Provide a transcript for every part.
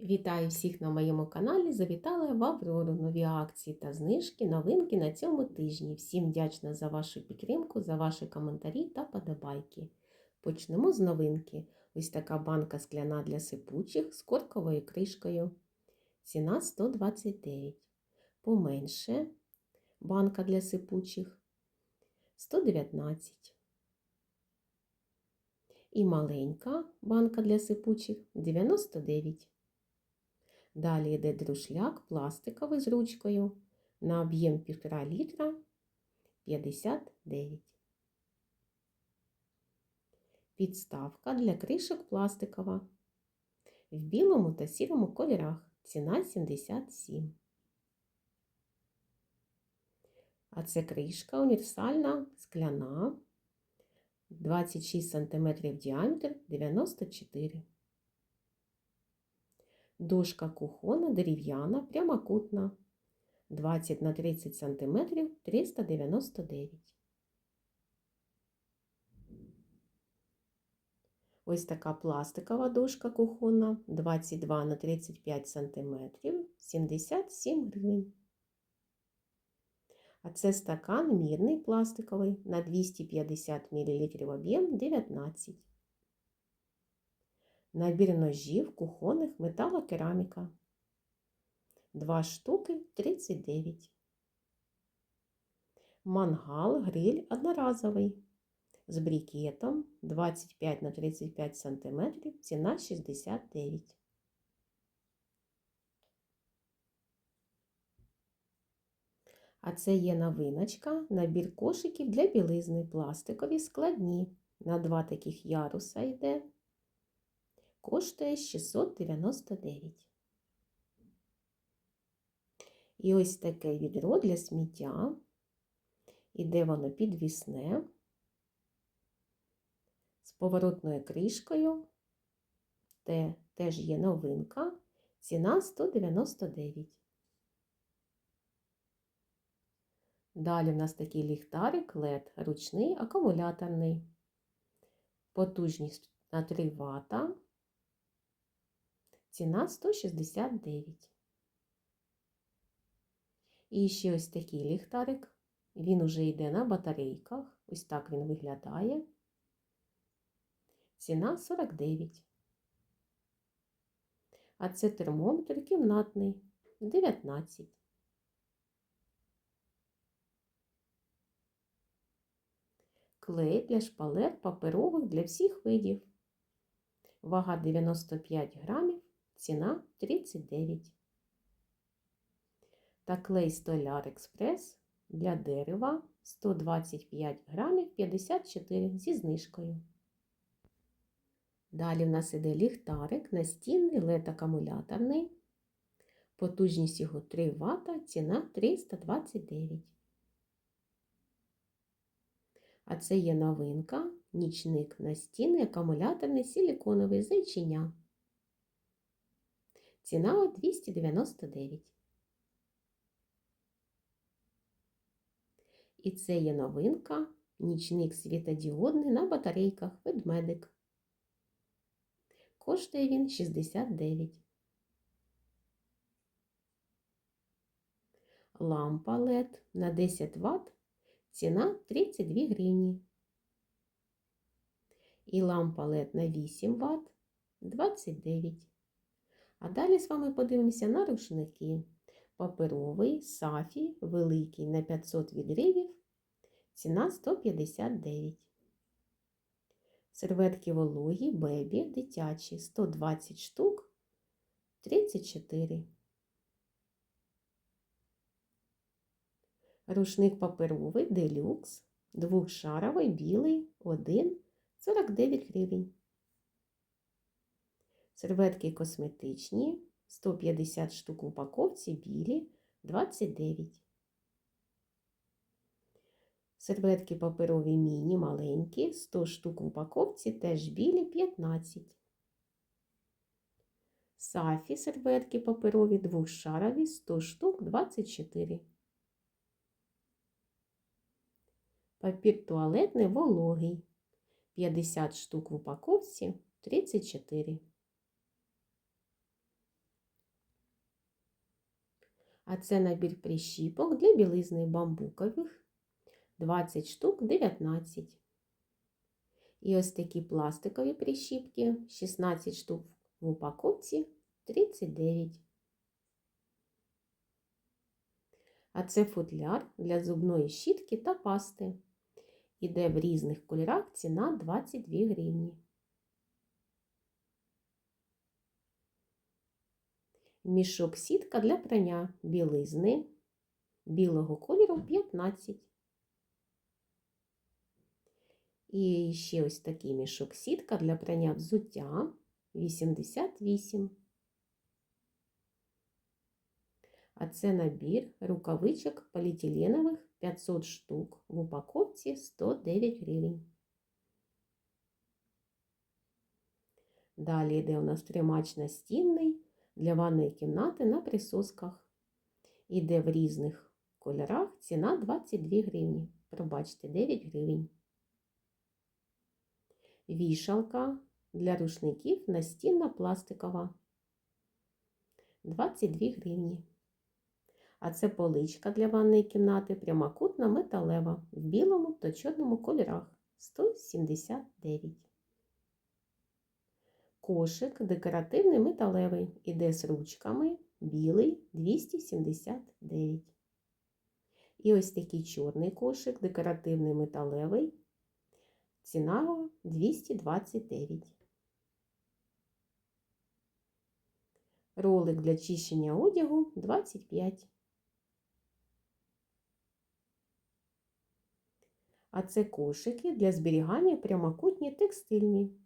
Вітаю всіх на моєму каналі. Завітала в Аврору. Нові акції та знижки, новинки на цьому тижні. Всім вдячна за вашу підтримку, за ваші коментарі та подобайки. Почнемо з новинки. Ось така банка скляна для сипучих з корковою кришкою. Ціна 129. Поменше банка для сипучих 119. І маленька банка для сипучих 99. Далі йде друшляк пластиковий з ручкою на об'єм 1,5 літра 59. Підставка для кришок пластикова. В білому та сірому кольорах. Ціна 77. А це кришка універсальна, скляна, 26 см діаметр 94 Дошка кухона дерев'яна, прямокутна, 20 на 30 см 399. Ось така пластикова дошка кухонна, 22 на 35 см 77 гривень. А це стакан мірний пластиковий на 250 мл об'єм 19 Набір ножів кухонних металокераміка. Два штуки 39. Мангал, гриль одноразовий. З брикетом 25 на 35 см, ціна 69. А це є новиночка, набір кошиків для білизни пластикові складні. На два таких яруса йде коштує 699. І ось таке відро для сміття. Іде воно підвісне, з поворотною кришкою. Те теж є новинка. Ціна 199. Далі в нас такий ліхтарик LED, ручний акумуляторний. Потужність на 3 Вт. Ціна 169. І ще ось такий ліхтарик. Він уже йде на батарейках. Ось так він виглядає. Ціна 49. А це термометр кімнатний 19. Клей для шпалер паперових для всіх видів. Вага 95 грамів ціна 39. Та клей столяр експрес для дерева 125 грамів 54 зі знижкою. Далі в нас іде ліхтарик настінний led акумуляторний. Потужність його 3 Вт, ціна 329. А це є новинка, нічник настінний акумуляторний силіконовий зайчиня. Ціна 299. І це є новинка, нічник світодіодний на батарейках ведмедик. Коштує він 69. Лампа LED на 10 Вт. Ціна 32 гривні. І лампа LED на 8 Вт 29. А далі з вами подивимося на рушники. Паперовий, сафі, великий на 500 відривів, ціна 159. Серветки вологі, бебі, дитячі 120 штук 34. Рушник паперовий делюкс, двохшаровий, білий, 1, 49 гривень. Серветки косметичні, 150 штук в упаковці, білі 29. Серветки паперові міні маленькі, 100 штук в упаковці, теж білі 15. Сафі серветки паперові двохшарові 100 штук 24. Папір туалетний вологий 50 штук в упаковці 34. Сафі серветки паперові двохшарові 100 штук 24. Папір туалетний вологий 50 штук в упаковці 34. Папір туалетний вологий 50 штук в упаковці 34. Папір туалетний вологий 50 штук в упаковці 34. А це набір прищіпок для білизни бамбукових 20 штук 19. І ось такі пластикові прищіпки 16 штук в упаковці 39. А це футляр для зубної щітки та пасти. Іде в різних кольорах ціна 22 гривні. Мішок сітка для прання білизни білого кольору 15. І ще ось такий мішок сітка для прання взуття 88. А це набір рукавичок поліетиленових 500 штук в упаковці 109 гривень. Далі йде у нас тримач настінний для ванної кімнати на присосках. Іде в різних кольорах ціна 22 гривні. Пробачте, 9 гривень. Вішалка для рушників настінна пластикова 22 гривні. А це поличка для ванної кімнати прямокутна металева в білому та чорному кольорах 179. Кошик декоративний металевий іде з ручками білий 279. І ось такий чорний кошик декоративний металевий. Ціна 229. Ролик для чищення одягу 25. А це кошики для зберігання прямокутні текстильні.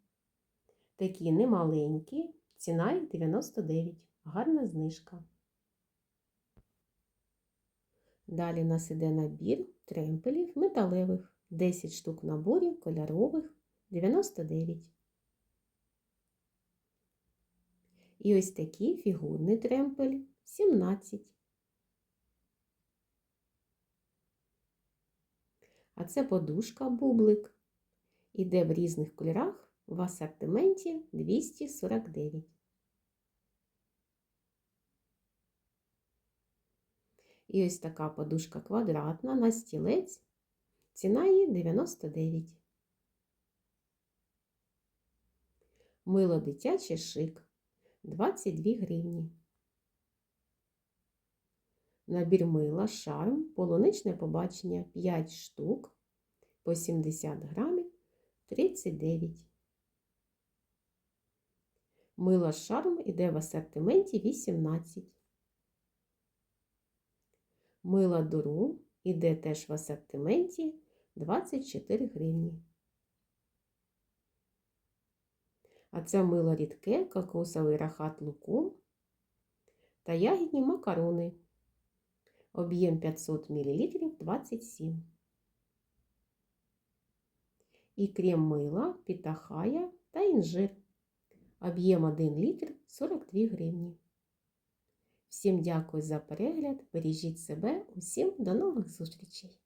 Такі немаленькі, ціна їх 99. Гарна знижка. Далі у нас іде набір тремпелів металевих. 10 штук в наборі кольорових 99. І ось такий фігурний тремпель 17. А це подушка бублик. Іде в різних кольорах в асортименті 249. І ось така подушка квадратна на стілець. Ціна її 99. Мило дитяче шик 22 гривні. Набір мила, шарм, полуничне побачення 5 штук по 70 грамів 39. Мило шарм іде в асортименті 18. Мила дуру іде теж в асортименті 24 гривні. А це мило рідке, кокосовий рахат лукум та ягідні макарони. Об'єм 500 мл 27. І крем мила, пітахая та інжир. Об'єм 1 літр 42 гривні. Всім дякую за перегляд. Бережіть себе, усім до нових зустрічей!